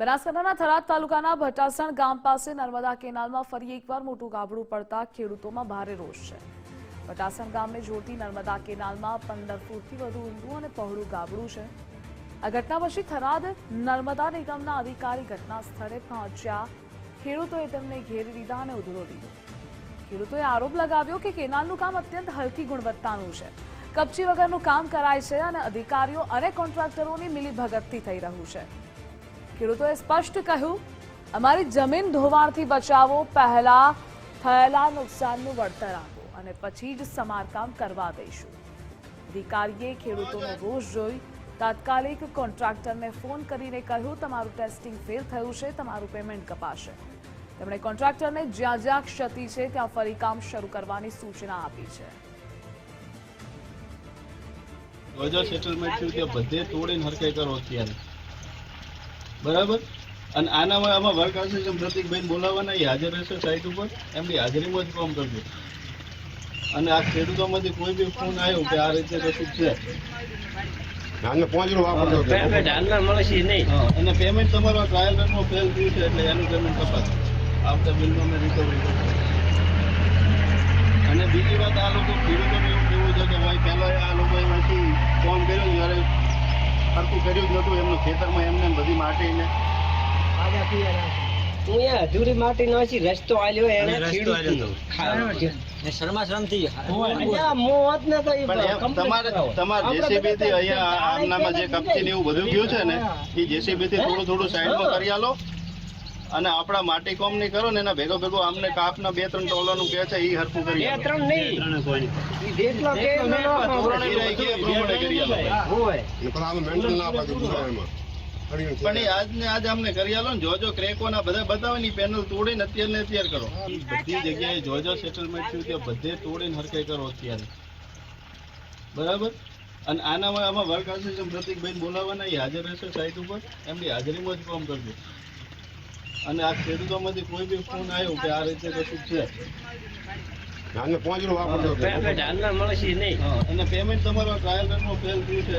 બનાસકાંઠાના થરાદ તાલુકાના ભટાસણ ગામ પાસે નર્મદા કેનાલમાં ફરી એકવાર મોટું ગાબડું પડતા ખેડૂતોમાં ભારે રોષ છે. ભટાસણ ગામને જોડતી નર્મદા કેનાલમાં પંદર ફૂટથી વધુ ઊંડું અને પહોળું ગાબડું છે. આ ઘટના પછી થરાદ નર્મદા નિગમના અધિકારી ઘટના સ્થળે પહોંચ્યા. ખેડૂતોએ તેમને ઘેરી લીધા અને ઉધડો લીધો. ખેડૂતોએ આરોપ લગાવ્યો કે કેનાલનું કામ અત્યંત હલકી ગુણવત્તાનું છે. કપચી વગરનું કામ કરાય છે અને અધિકારીઓ અને કોન્ટ્રાક્ટરોની મિલીભગતથી થઈ રહ્યું છે. ખેડૂતોએ સ્પષ્ટ કહ્યું, અમારી જમીન ધોવાણથી બચાવો, પહેલા થયેલા નુકસાનનું વળતર આપો અને પછી જ સમારકામ કરવા દઈશું. અધિકારીએ ખેડૂતોનો રોષ જોઈ તાત્કાલિક કોન્ટ્રાક્ટરને ફોન કરીને કહ્યું, તમારું ટેસ્ટિંગ ફેલ થયું છે, તમારું પેમેન્ટ કપાશે. તેમણે કોન્ટ્રાક્ટરને જ્યાં જ્યાં ક્ષતિ છે, ત્યાં ફરી કામ શરૂ કરવાની સૂચના આપી છે. સેટલમેન્ટ બધે તોડીને હરકે કરો અત્યારે. બરાબર? અને આનામાં આમાં વર્ક આસિસ્ટન્ટ પ્રતિકભાઈ બોલાવવાના એ હાજર રહેશે સાઈટ ઉપર એમની હાજરીમાં જ કામ કરજો અને આ ખેડૂતોમાંથી કોઈ બી ફોન આવ્યો કે આ રીતે કશું છે? અને પેમેન્ટ તમારો ટ્રાયલ ફેલ થયું છે એટલે એનું પેમેન્ટ કપાસ આવતા બિલમાં રિકવરી અને બીજી વાત આ લોકો ખેડૂતોને એવું કેવું છે કે ભાઈ પહેલાં આ લોકોએ એમાંથી ફોન કર્યો ત્યારે સરખું કર્યું જ નહોતું એમનું ખેતરમાં એમને બધી માટીને. અહીંયા અધૂરી માટી નાખી રસ્તો આલ્યો એને ખેડૂતનો. અહીંયા મોત ને તો ઈ પણ એમ complaint તમારે તમારે જેસીબી થી અહીંયા આમનામાં જે કપચી ને એવું બધું ગયું છે ને એ જેસીબી થી થોડું થોડું સાઈડમાં કરી આલો અને આપણા માટી કોમની કરો ને એના ભેગો ભેગો આમને કાપના બે ત્રણ ટોલાનું કે છે એ હરખું કરી બે ત્રણ નહીં. જેટલો કે હોય. પણ આમાં મેન્ટલ ના પાકે એમાં? પણ એ આજ ને આજ અમને કરી આલો ને જો જો ક્રેકો ના બધા બતાવે ને પેનલ તોડીને અત્યારે ને અત્યારે કરો બધી જગ્યાએ જો જો સેટલમેન્ટ થયું ત્યાં બધે તોડીને હરકે કરો અત્યારે. બરાબર? અને આનામાં આમાં વર્ક આસિસ્ટન્ટ પ્રતિકભાઈ બોલાવવાના એ હાજર રહેશે સાઇટ ઉપર. એમની હાજરીમાં જ કામ કરજો. અને આ ખેડૂતોમાંથી કોઈ બી ફોન આવ્યો કે આ રીતે કશું છે. આને પહોંચડું વાપરજો. કે પેમેન્ટ હાલમાં મળશે નહીં અને પેમેન્ટ તમારો ટ્રાયલ રનનો ફેલ થયું છે